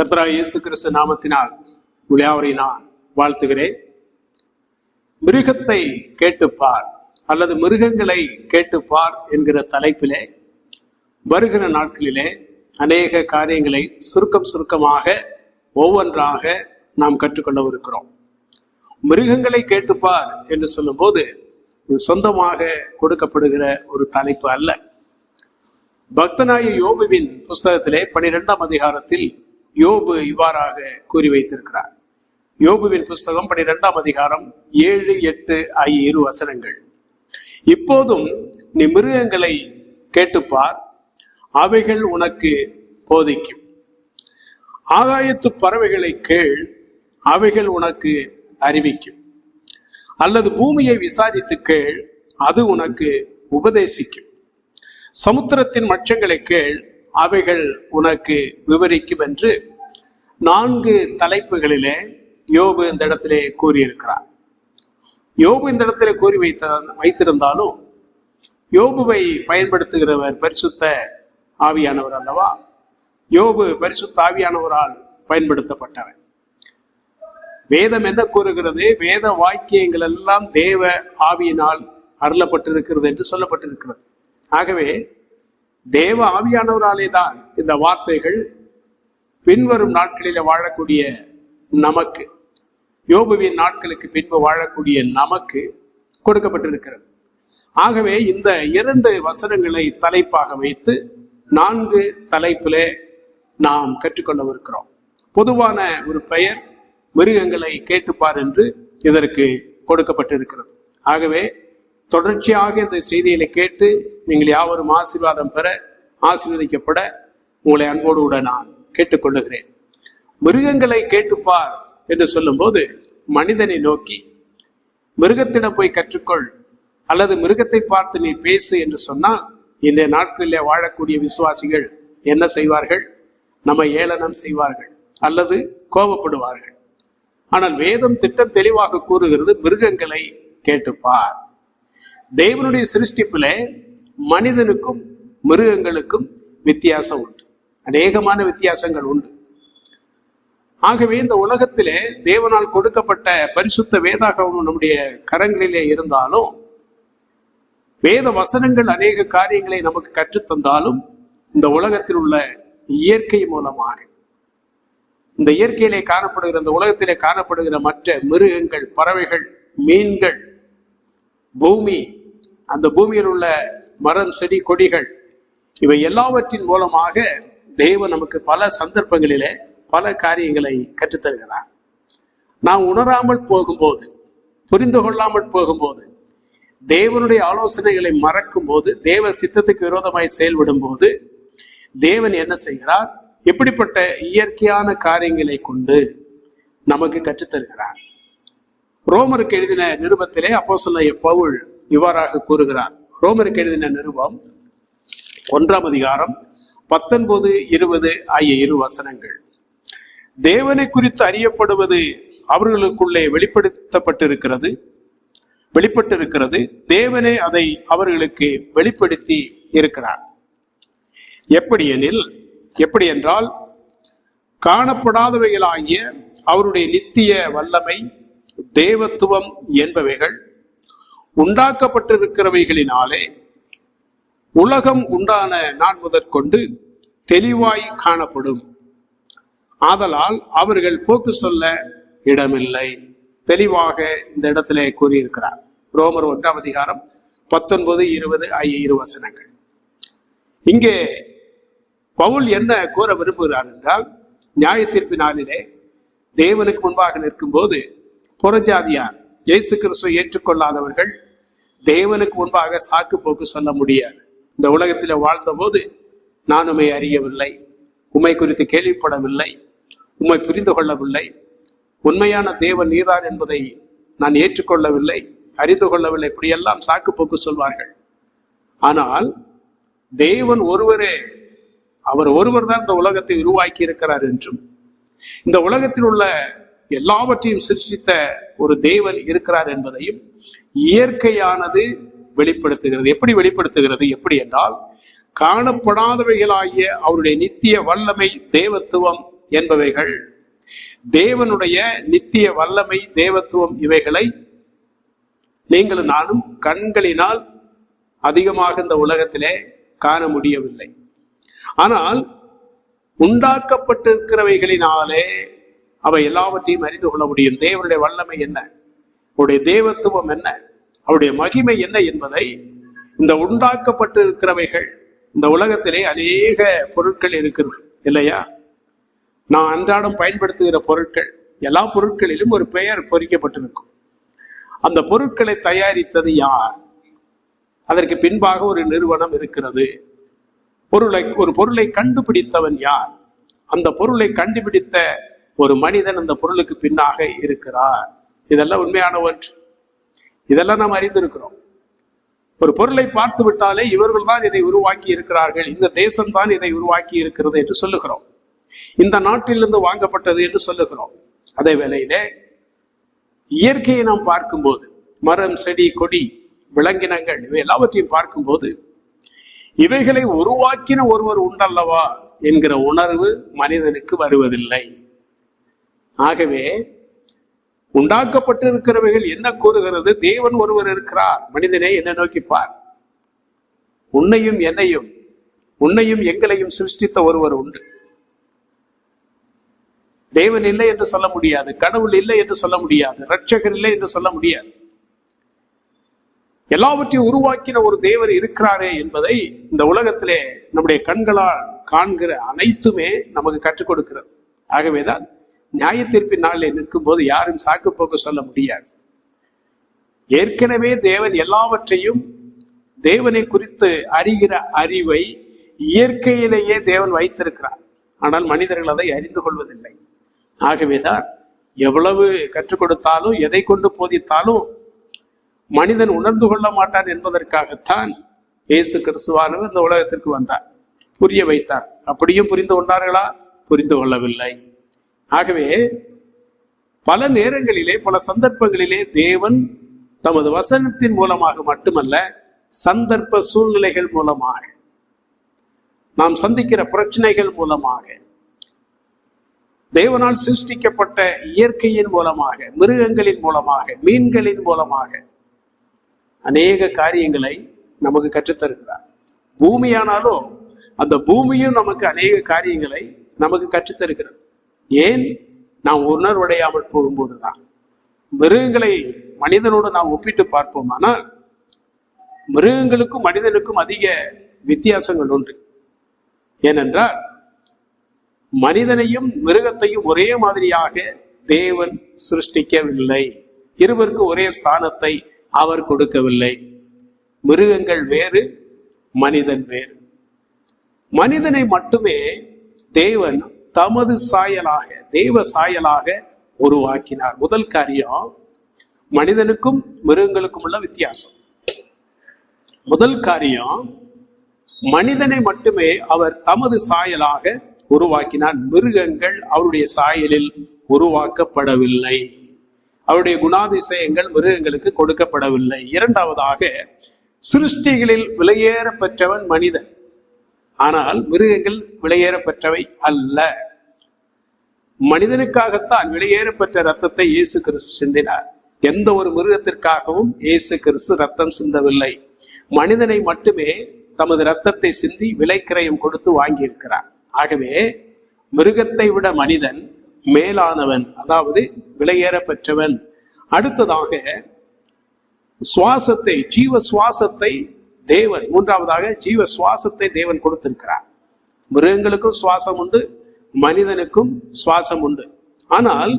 கர்த்தரா இயேசு கிறிஸ்து நாமத்தினால் உளையாவரை நான் வாழ்த்துகிறேன். மிருகத்தை கேட்டுப்பார் அல்லது மிருகங்களை கேட்டுப்பார் என்கிற தலைப்பிலே வருகிற நாட்களிலே அநேக காரியங்களை சுருக்கம் சுருக்கமாக ஒவ்வொன்றாக நாம் கற்றுக்கொள்ளவிருக்கிறோம். மிருகங்களை கேட்டுப்பார் என்று சொல்லும்போது இது சொந்தமாக கொடுக்கப்படுகிற ஒரு தலைப்பு அல்ல. பக்தனாய யோபுவின் புஸ்தகத்திலே பனிரெண்டாம் அதிகாரத்தில் யோபு இவ்வாறாக கூறி வைத்திருக்கிறார் யோபுவின் புஸ்தகம் பனிரெண்டாம் அதிகாரம் ஏழு எட்டு ஆகிய இரு வசனங்கள். இப்போதும் நீ மிருகங்களை கேட்டுப்பார் அவைகள் உனக்கு போதிக்கும். ஆகாயத்து பறவைகளை கேள் அவைகள் உனக்கு அறிவிக்கும். அல்லது பூமியை விசாரித்து கேள் அது உனக்கு உபதேசிக்கும். சமுத்திரத்தின் மச்சங்களை கேள் அவைகள் உனக்கு விவரிக்கும் என்று நான்கு தலைப்புகளிலே யோபு இந்த இடத்திலே கூறியிருக்கிறார். யோபு இந்த இடத்திலே கூறி வைத்த வைத்திருந்தாலும் யோபுவை பயன்படுத்துகிறவர் பரிசுத்த ஆவியானவர் அல்லவா? யோபு பரிசுத்த ஆவியானவரால் பயன்படுத்தப்பட்டவர். வேதம் என்ன கூறுகிறது? வேத வாக்கியங்கள் எல்லாம் தேவ ஆவியினால் அருளப்பட்டிருக்கிறது என்று சொல்லப்பட்டிருக்கிறது. ஆகவே தேவ ஆவியானவராலே தான் இந்த வார்த்தைகள் பின்வரும் நாட்களில வாழக்கூடிய நமக்கு யோபுவின் நாட்களுக்கு பின்பு வாழக்கூடிய நமக்கு கொடுக்கப்பட்டிருக்கிறது. ஆகவே இந்த இரண்டு வசனங்களை தலைப்பாக வைத்து நான்கு தலைப்பிலே நாம் கற்றுக்கொள்ளவிருக்கிறோம். பொதுவான ஒரு பெயர் மிருகங்களை கேட்டுப்பார் என்று இதற்கு கொடுக்கப்பட்டிருக்கிறது. ஆகவே தொடர்ச்சியாக இந்த செய்திகளை கேட்டு நீங்கள் யாவரும் ஆசீர்வாதம் பெற ஆசீர்வதிக்கப்பட உங்களை அன்போடு கூட நான் கேட்டுக்கொள்ளுகிறேன். மிருகங்களை கேட்டுப்பார் என்று சொல்லும்போது மனிதனை நோக்கி மிருகத்திடம் போய் கற்றுக்கொள் அல்லது மிருகத்தை பார்த்து நீ பேசு என்று சொன்னால் இன்றைய நாட்களிலே வாழக்கூடிய விசுவாசிகள் என்ன செய்வார்கள்? நம்ம ஏளனம் செய்வார்கள் அல்லது கோபப்படுவார்கள். ஆனால் வேதம் திட்டம் தெளிவாக கூறுகிறது மிருகங்களை கேட்டுப்பார். தெய்வனுடைய சிருஷ்டிப்பிலே மனிதனுக்கும் மிருகங்களுக்கும் வித்தியாசம் உண்டு. அநேகமான வித்தியாசங்கள் உண்டு. ஆகவே இந்த உலகத்திலே தேவனால் கொடுக்கப்பட்ட பரிசுத்த வேதாகமும் நம்முடைய கரங்களிலே இருந்தாலும் வேத வசனங்கள் அநேக காரியங்களை நமக்கு கற்றுத்தந்தாலும் இந்த உலகத்தில் உள்ள இயற்கை மூலமாக இந்த இயற்கையிலே காணப்படுகிற இந்த உலகத்திலே காணப்படுகிற மற்ற மிருகங்கள் பறவைகள் மீன்கள் பூமி அந்த பூமியில் உள்ள மரம் செடி கொடிகள் இவை எல்லாவற்றின் மூலமாக தேவன் நமக்கு பல சந்தர்ப்பங்களிலே பல காரியங்களை கற்றுத்தருகிறார். நாம் உணராமல் போகும்போது புரிந்து கொள்ளாமல் போகும்போது தேவனுடைய ஆலோசனைகளை மறக்கும் போது தேவ சித்தத்துக்கு விரோதமாய் செயல்படும் போது தேவன் என்ன செய்கிறார்? எப்படிப்பட்ட இயற்கையான காரியங்களை கொண்டு நமக்கு கற்றுத்தருகிறார். ரோமருக்கு எழுதின நிருபத்திலே அப்போ சொன்ன பவுல் இவ்வாறாக கூறுகிறார். ரோமருக்கு எழுதின நிருபம் ஒன்றாம் அதிகாரம் பத்தொன்பது இருபது ஆகிய இரு வசனங்கள். தேவனை குறித்து அறியப்படுவது அவர்களுக்குள்ளே வெளிப்படுத்தப்பட்டிருக்கிறது வெளிப்பட்டிருக்கிறது. தேவனே அதை அவர்களுக்கு வெளிப்படுத்தி இருக்கிறார். எப்படி எனில் எப்படி என்றால் காணப்படாதவைகளாகிய அவருடைய நித்திய வல்லமை தேவத்துவம் என்பவைகள் உண்டாக்கப்பட்டிருக்கிறவைகளினாலே உலகம் உண்டான நாள் முதற்கொண்டு தெளிவாய் காணப்படும். ஆதலால் அவர்கள் போக்கு சொல்ல இடமில்லை. தெளிவாக இந்த இடத்திலே கூறியிருக்கிறார். ரோமர் ஒன்றாம் அதிகாரம் பத்தொன்பது இருபது ஐய இருவசனங்கள் இங்கே பவுல் என்ன கூற விரும்புகிறார் என்றால் நியாய நாளிலே தேவனுக்கு முன்பாக நிற்கும் போது புறஜாதியார் இயேசு கிறிஸ்துவை ஏற்றுக்கொள்ளாதவர்கள் தேவனுக்கு முன்பாக சாக்கு போக்கு சொல்ல முடியாது. இந்த உலகத்தில் வாழ்ந்தபோது நான் உம்மை அறியவில்லை. உமை குறித்து கேள்விப்படவில்லை. உம்மை புரிந்து கொள்ளவில்லை. உண்மையான தேவன் நீர்தான் என்பதை நான் ஏற்றுக்கொள்ளவில்லை அறிந்து கொள்ளவில்லை இப்படியெல்லாம் சாக்கு போக்கு சொல்வார்கள். ஆனால் தேவன் ஒருவரே அவர் ஒருவர் தான் இந்த உலகத்தை உருவாக்கி இருக்கிறார் என்றும் இந்த உலகத்தில் உள்ள எல்லாவற்றையும் சிருஷ்டித்த ஒரு தேவன் இருக்கிறார் என்பதையும் இயற்கையானது வெளிப்படுத்துகிறது. எப்படி வெளிப்படுத்துகிறது? எப்படி என்றால் காணப்படாதவைகளாகிய அவருடைய நித்திய வல்லமை தேவத்துவம் என்பவைகள் தேவனுடைய நித்திய வல்லமை தேவத்துவம் இவைகளை நீங்களும் நானும் கண்களினால் அதிகமாக இந்த உலகத்திலே காண முடியவில்லை. ஆனால் உண்டாக்கப்பட்டிருக்கிறவைகளினாலே அவை எல்லாவற்றையும் அறிந்து கொள்ள முடியும். தேவனுடைய வல்லமை என்ன? அவருடைய தேவத்துவம் என்ன? அவருடைய மகிமை என்ன என்பதை இந்த உண்டாக்கப்பட்டு இருக்கிறவைகள் இந்த உலகத்திலே அநேக பொருட்கள் இருக்கிறது. இல்லையா? நான் அன்றாடம் பயன்படுத்துகிற பொருட்கள் எல்லா பொருட்களிலும் ஒரு பெயர் பொறிக்கப்பட்டிருக்கும். அந்த பொருட்களை தயாரித்தது யார்? அதற்கு பின்பாக ஒரு நிறுவனம் இருக்கிறது. பொருளை ஒரு பொருளை கண்டுபிடித்தவன் யார்? அந்த பொருளை கண்டுபிடித்த ஒரு மனிதன் அந்த பொருளுக்கு பின்னாக இருக்கிறார். இதெல்லாம் உண்மையான ஒன்று. இதெல்லாம் நாம் அறிந்திருக்கிறோம். ஒரு பொருளை பார்த்து விட்டாலே இவர்கள் தான் இதை உருவாக்கி இருக்கிறார்கள். இந்த தேசம்தான் இதை உருவாக்கி இருக்கிறது என்று சொல்லுகிறோம். இந்த நாட்டிலிருந்து வாங்கப்பட்டது என்று சொல்லுகிறோம். அதே வேளையிலே இயற்கையை நாம் பார்க்கும்போது மரம் செடி கொடி விலங்கினங்கள் இவை எல்லாவற்றையும் பார்க்கும்போது இவைகளை உருவாக்கின ஒருவர் உண்டல்லவா என்கிற உணர்வு மனிதனுக்கு வருவதில்லை. ஆகவே உண்டாக்கப்பட்டிருக்கிறவைகள் என்ன கூறுகிறது? தேவன் ஒருவர் இருக்கிறார். மனிதனே என்ன நோக்கி பார். உன்னையும் என்னையும் உன்னையும் எங்களையும் சிருஷ்டித்த ஒருவர் உண்டு. தேவன் இல்லை என்று சொல்ல முடியாது. கடவுள் இல்லை என்று சொல்ல முடியாது. ரட்சகர் இல்லை என்று சொல்ல முடியாது. எல்லாவற்றையும் உருவாக்கின ஒரு தேவர் இருக்கிறாரே என்பதை இந்த உலகத்திலே நம்முடைய கண்களால் காண்கிற அனைத்துமே நமக்கு கற்றுக் கொடுக்கிறது. ஆகவேதான் நியாய நாளில் நிற்கும் போது யாரும் சாக்கு போக்கு சொல்ல முடியாது. ஏற்கனவே தேவன் எல்லாவற்றையும் தேவனை குறித்து அறிகிற அறிவை இயற்கையிலேயே தேவன் வைத்திருக்கிறார். ஆனால் மனிதர்கள் அதை அறிந்து கொள்வதில்லை. ஆகவேதான் எவ்வளவு கற்றுக் கொடுத்தாலும் எதை கொண்டு போதித்தாலும் மனிதன் உணர்ந்து கொள்ள மாட்டான் என்பதற்காகத்தான் இயேசு கிறிஸ்துவானவர் இந்த உலகத்திற்கு வந்தார். புரிய வைத்தார். அப்படியும் புரிந்து கொண்டார்களா? புரிந்து கொள்ளவில்லை. ஆகவே பல நேரங்களிலே பல சந்தர்ப்பங்களிலே தேவன் தமது வசனத்தின் மூலமாக மட்டுமல்ல சந்தர்ப்ப சூழ்நிலைகள் மூலமாக நாம் சந்திக்கிற பிரச்சனைகள் மூலமாக தேவனால் சிருஷ்டிக்கப்பட்ட இயற்கையின் மூலமாக மிருகங்களின் மூலமாக மீன்களின் மூலமாக அநேக காரியங்களை நமக்கு கற்றுத்தருகிறார். பூமியானாலும் அந்த பூமியும் நமக்கு அநேக காரியங்களை நமக்கு கற்றுத்தருகிறது. ஏன் நாம் உணர்வடையாமல் போகும்போதுதான்? மிருகங்களை மனிதனோடு நாம் ஒப்பிட்டு பார்ப்போமானால் மிருகங்களுக்கும் மனிதனுக்கும் அதிக வித்தியாசங்கள் உண்டு. ஏனென்றால் மனிதனையும் மிருகத்தையும் ஒரே மாதிரியாக தேவன் சிருஷ்டிக்கவில்லை. இருவருக்கு ஒரே ஸ்தானத்தை அவர் கொடுக்கவில்லை. மிருகங்கள் வேறு மனிதன் வேறு. மனிதனை மட்டுமே தேவன் தமது சாயலாக தெய்வ சாயலாக உருவாக்கினார். முதல் காரியம் மனிதனுக்கும் மிருகங்களுக்கும் உள்ள வித்தியாசம். முதல் காரியம் மனிதனை மட்டுமே அவர் தமது சாயலாக உருவாக்கினார். மிருகங்கள் அவருடைய சாயலில் உருவாக்கப்படவில்லை. அவருடைய குணாதிசயங்கள் மிருகங்களுக்கு கொடுக்கப்படவில்லை. இரண்டாவதாக சிருஷ்டிகளில் விலையேற பெற்றவன் மனிதன். ஆனால் மிருகங்கள் விலையேற பெற்றவை அல்ல. மனிதனுக்காகத்தான் விலையேற பெற்ற ரத்தத்தை இயேசு கிறிஸ்து சிந்தினார். எந்த ஒரு மிருகத்திற்காகவும் இயேசு கிறிஸ்து ரத்தம் சிந்தவில்லை. மனிதனை மட்டுமே தமது ரத்தத்தை சிந்தி விலைக்கிரயம் கொடுத்து வாங்கியிருக்கிறார். ஆகவே மிருகத்தை விட மனிதன் மேலானவன் அதாவது விலையேற பெற்றவன் அடுத்ததாக சுவாசத்தை ஜீவ சுவாசத்தை தேவன் மூன்றாவதாக ஜீவ சுவாசத்தை தேவன் கொடுத்திருக்கிறார். மிருகங்களுக்கும் சுவாசம் உண்டு மனிதனுக்கும் சுவாசம் உண்டு. ஆனால்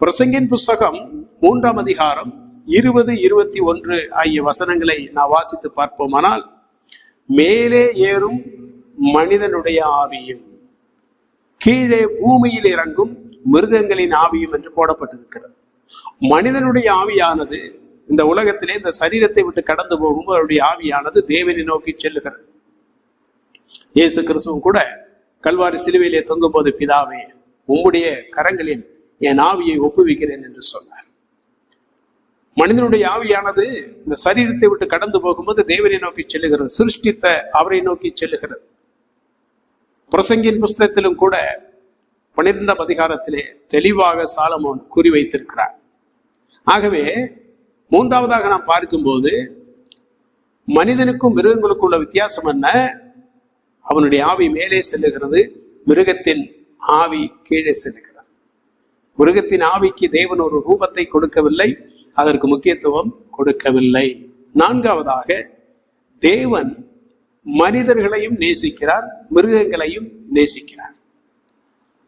பிரசங்கின் புஸ்தகம் மூன்றாம் அதிகாரம் இருபது இருபத்தி ஒன்று ஆகிய வசனங்களை நான் வாசித்து பார்ப்போமானால் மேலே ஏறும் மனிதனுடைய ஆவியும் கீழே பூமியில் இறங்கும் மிருகங்களின் ஆவியும் என்று போடப்பட்டிருக்கிறது. மனிதனுடைய ஆவியானது இந்த உலகத்திலே இந்த சரீரத்தை விட்டு கடந்து போகும்போது அவருடைய ஆவியானது தேவனை நோக்கி செல்லுகிறது. இயேசு கிறிஸ்துவும் கூட கல்வாரி சிலுவையிலே தொங்கும் போது பிதாவே உம்முடைய கரங்களில் என் ஆவியை ஒப்புவிக்கிறேன் என்று சொன்னார். மனிதனுடைய ஆவியானது இந்த சரீரத்தை விட்டு கடந்து போகும்போது தேவனை நோக்கி செல்லுகிறது சிருஷ்டித்த அவரை நோக்கி செல்லுகிறது. பிரசங்கின் புஸ்தகத்திலும் கூட பன்னிரெண்டாம் அதிகாரத்திலே தெளிவாக சாலமோன் கூறி வைத்திருக்கிறார். ஆகவே மூன்றாவதாக நாம் பார்க்கும்போது மனிதனுக்கும் மிருகங்களுக்கும் உள்ள வித்தியாசம் என்ன? அவனுடைய ஆவி மேலே செல்லுகிறது மிருகத்தின் ஆவி கீழே செல்லுகிறது. மிருகத்தின் ஆவிக்கு தேவன் ஒரு ரூபத்தை கொடுக்கவில்லை அதற்கு முக்கியத்துவம் கொடுக்கவில்லை. நான்காவதாக தேவன் மனிதர்களையும் நேசிக்கிறார் மிருகங்களையும் நேசிக்கிறார்.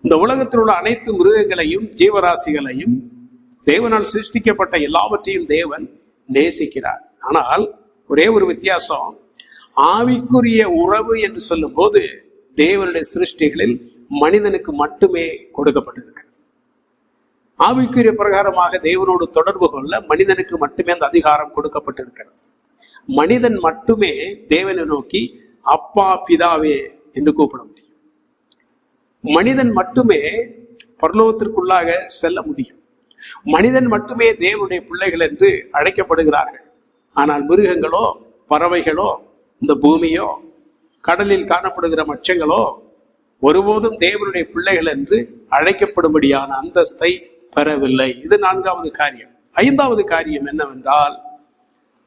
இந்த உலகத்தில் உள்ள அனைத்து மிருகங்களையும் ஜீவராசிகளையும் தேவனால் சிருஷ்டிக்கப்பட்ட எல்லாவற்றையும் தேவன் நேசிக்கிறார். ஆனால் ஒரே ஒரு வித்தியாசம் ஆவிக்குரிய உறவு என்று சொல்லும் போது தேவனுடைய சிருஷ்டிகளில் மனிதனுக்கு மட்டுமே கொடுக்கப்பட்டிருக்கிறது. ஆவிக்குரிய பிரகாரமாக தேவனோடு தொடர்பு கொள்ள மனிதனுக்கு மட்டுமே அந்த அதிகாரம் கொடுக்கப்பட்டிருக்கிறது. மனிதன் மட்டுமே தேவனை நோக்கி அப்பா பிதாவே என்று கூப்பிட முடியும். மனிதன் மட்டுமே பரலோகத்திற்குள்ளாக செல்ல முடியும். மனிதன் மட்டுமே தேவனுடைய பிள்ளைகள் என்று அழைக்கப்படுகிறார்கள். ஆனால் மிருகங்களோ பறவைகளோ இந்த பூமியோ கடலில் காணப்படுகிற மச்சங்களோ ஒருபோதும் தேவனுடைய பிள்ளைகள் என்று அழைக்கப்படும்படியான அந்தஸ்தை பெறவில்லை. இது நான்காவது காரியம். ஐந்தாவது காரியம் என்னவென்றால்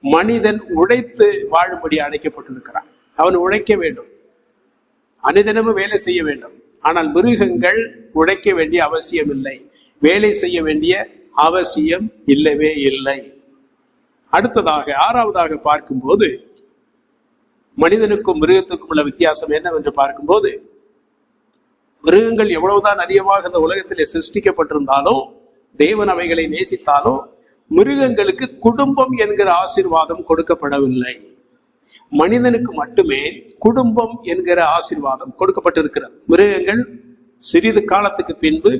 மனிதன் உழைத்து வாழும்படி அழைக்கப்பட்டிருக்கிறான். அவன் உழைக்க வேண்டும். அனுதினமும் வேலை செய்ய வேண்டும். ஆனால் மிருகங்கள் உழைக்க வேண்டிய அவசியம் இல்லை வேலை செய்ய வேண்டிய அவசியம் இல்லவே இல்லை. அடுத்ததாக ஆறாவதாக பார்க்கும்போது மனிதனுக்கும் மிருகத்துக்கும் உள்ள வித்தியாசம் என்னவென்று பார்க்கும்போது மிருகங்கள் எவ்வளவுதான் அதிகமாக இந்த உலகத்திலே சிருஷ்டிக்கப்பட்டிருந்தாலும் தேவன் அவைகளை நேசித்தாலும் மிருகங்களுக்கு குடும்பம் என்கிற ஆசிர்வாதம் கொடுக்கப்படவில்லை. மனிதனுக்கு மட்டுமே குடும்பம் என்கிற ஆசீர்வாதம் கொடுக்கப்பட்டிருக்கிறது. மிருகங்கள் சிறிது காலத்துக்கு பின்பு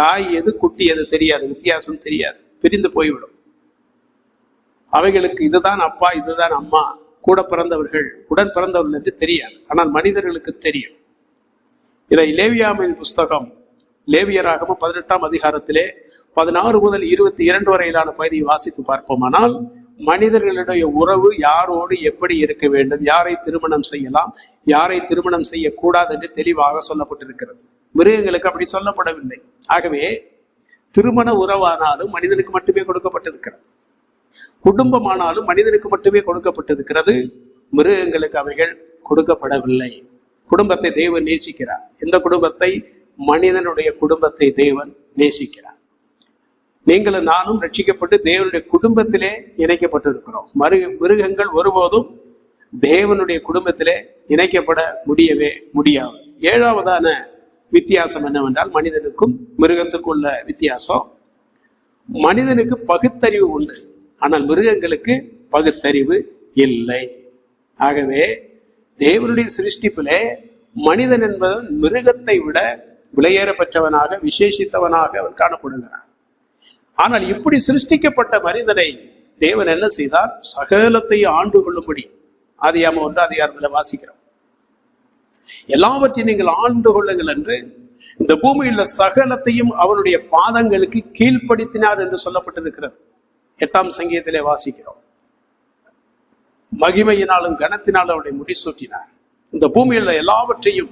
தாய் எது குட்டி எது தெரியாது வித்தியாசம் தெரியாது. பிரிந்து போய்விடும். அவைகளுக்கு இதுதான் அப்பா இதுதான் அம்மா. கூட பிறந்தவர்கள் உடன் பிறந்தவர்கள் என்று தெரியாது. ஆனால் மனிதர்களுக்கு தெரியும். இதை லேவியாமின் புஸ்தகம் லேவியராகம பதினெட்டாம் அதிகாரத்திலே பதினாறு முதல் இருபத்தி இரண்டு வரையிலான பகுதியை வாசித்து பார்ப்போமானால் மனிதர்களுடைய உறவு யாரோடு எப்படி இருக்க வேண்டும் யாரை திருமணம் செய்யலாம் யாரை திருமணம் செய்யக்கூடாது என்று தெளிவாக சொல்லப்பட்டிருக்கிறது. மிருகங்களுக்கு அப்படி சொல்லப்படவில்லை. ஆகவே திருமண உறவானாலும் மனிதனுக்கு மட்டுமே கொடுக்கப்பட்டிருக்கிறது. குடும்பமானாலும் மனிதனுக்கு மட்டுமே கொடுக்கப்பட்டிருக்கிறது. மிருகங்களுக்கு அவைகள் கொடுக்கப்படவில்லை. குடும்பத்தை தேவன் நேசிக்கிறார். இந்த குடும்பத்தை? மனிதனுடைய குடும்பத்தை தேவன் நேசிக்கிறார். நீங்களும் நானும் ரட்சிக்கப்பட்டு தேவனுடைய குடும்பத்திலே இணைக்கப்பட்டிருக்கிறோம். மரு மிருகங்கள் ஒருபோதும் தேவனுடைய குடும்பத்திலே இணைக்கப்பட முடியவே முடியாது. ஏழாவதான வித்தியாசம் என்னவென்றால் மனிதனுக்கும் மிருகத்துக்கும் உள்ள வித்தியாசம். மனிதனுக்கு பகுத்தறிவு உண்டு. ஆனால் மிருகங்களுக்கு பகுத்தறிவு இல்லை. ஆகவே தேவனுடைய சிருஷ்டிப்பிலே மனிதன் என்பவன் மிருகத்தை விட விலையேற பெற்றவனாக விசேஷித்தவனாக அவன் காணப்படுகிறான். ஆனால் இப்படி சிருஷ்டிக்கப்பட்ட மனிதனை தேவன் என்ன செய்தார்? சகலத்தை ஆண்டு கொள்ளும்படி. ஆதியாம ஒன்று அதிகாரத்தில் வாசிக்கிறோம். எல்லாவற்றையும் நீங்கள் ஆண்டு கொள்ளுங்கள் என்று இந்த பூமியில் சகலத்தையும் அவனுடைய பாதங்களுக்கு கீழ்ப்படுத்தினார் என்று சொல்லப்பட்டிருக்கிறது. எட்டாம் சங்கீதத்திலே வாசிக்கிறோம். மகிமையினாலும் கனத்தினாலும் அவனை முடிசூட்டினார். இந்த பூமியில் எல்லாவற்றையும்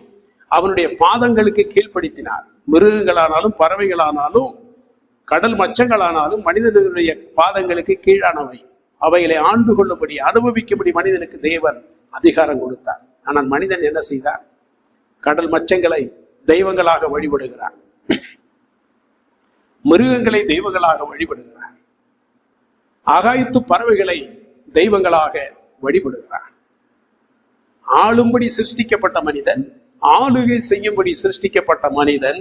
அவனுடைய பாதங்களுக்கு கீழ்ப்படுத்தினார். மிருகங்களானாலும் பறவைகளானாலும் கடல் மச்சங்களானாலும் மனிதனுடைய பாதங்களுக்கு கீழானவை. அவைகளை ஆண்டு கொள்ளும்படி அனுபவிக்கும்படி மனிதனுக்கு தேவன் அதிகாரம் கொடுத்தார். ஆனால் மனிதன் என்ன செய்தார்? கடல் மச்சங்களை தெய்வங்களாக வழிபடுகிறான் மிருகங்களை தெய்வங்களாக வழிபடுகிறான் ஆகாயத்து பறவைகளை தெய்வங்களாக வழிபடுகிறான் ஆளும்படி சிருஷ்டிக்கப்பட்ட மனிதன் ஆளுகை செய்யும்படி சிருஷ்டிக்கப்பட்ட மனிதன்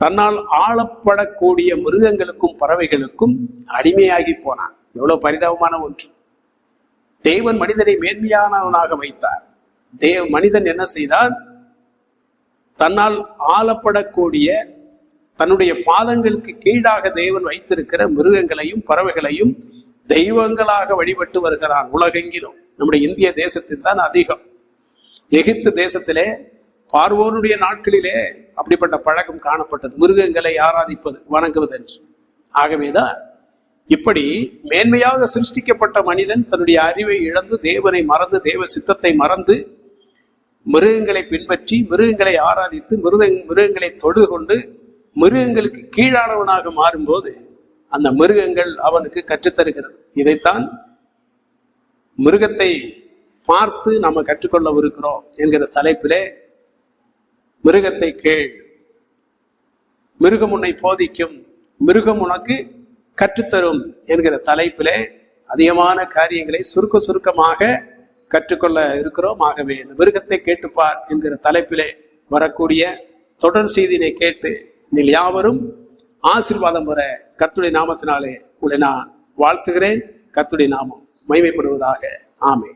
தன்னால் ஆளப்படக்கூடிய மிருகங்களுக்கும் பறவைகளுக்கும் அடிமையாகி போனான். எவ்வளவு பரிதாபமான ஒன்று. தேவன் மனிதனை மேன்மையானவனாக வைத்தார். தேவ மனிதன் என்ன செய்தார்? தன்னால் ஆளப்படக்கூடிய தன்னுடைய பாதங்களுக்கு கீழாக தேவன் வைத்திருக்கிற மிருகங்களையும் பறவைகளையும் தெய்வங்களாக வழிபட்டு வருகிறான் உலகெங்கிலும். நம்முடைய இந்திய தேசத்தில் தான் அதிகம். எகிப்து தேசத்திலே பார்வோனுடைய நாட்களிலே அப்படிப்பட்ட பழக்கம் காணப்பட்டது. மிருகங்களை ஆராதிப்பது வணங்குவது என்று ஆகவேதான் இப்படி மேன்மையாக சிருஷ்டிக்கப்பட்ட மனிதன் தன்னுடைய அறிவை இழந்து தேவனை மறந்து தேவ சித்தத்தை மறந்து மிருகங்களை பின்பற்றி மிருகங்களை ஆராதித்து மிருக மிருகங்களை தொழுது கொண்டு மிருகங்களுக்கு கீழானவனாக மாறும்போது அந்த மிருகங்கள் அவனுக்கு கற்றுத்தருகிறது. இதைத்தான் மிருகத்தை பார்த்து நாம் கற்றுக்கொள்ளவிருக்கிறோம் என்கிற தலைப்பிலே மிருகத்தை கேள். மிருகம் உன்னை போதிக்கும். மிருகம் உனக்கு கற்றுத்தரும் என்கிற தலைப்பிலே அதிகமான காரியங்களை சுருக்க சுருக்கமாக கற்றுக்கொள்ள இருக்கிறோம். ஆகவே இந்த மிருகத்தை கேட்டுப்பார் என்கிற தலைப்பிலே வரக்கூடிய தொடர் செய்தியினை கேட்டு நீங்கள் யாவரும் ஆசீர்வாதம் பெற கத்துடைய நாமத்தினாலே உங்களை நான் வாழ்த்துகிறேன். கத்துடைய நாமம் மைமைப்படுவதாக ஆமே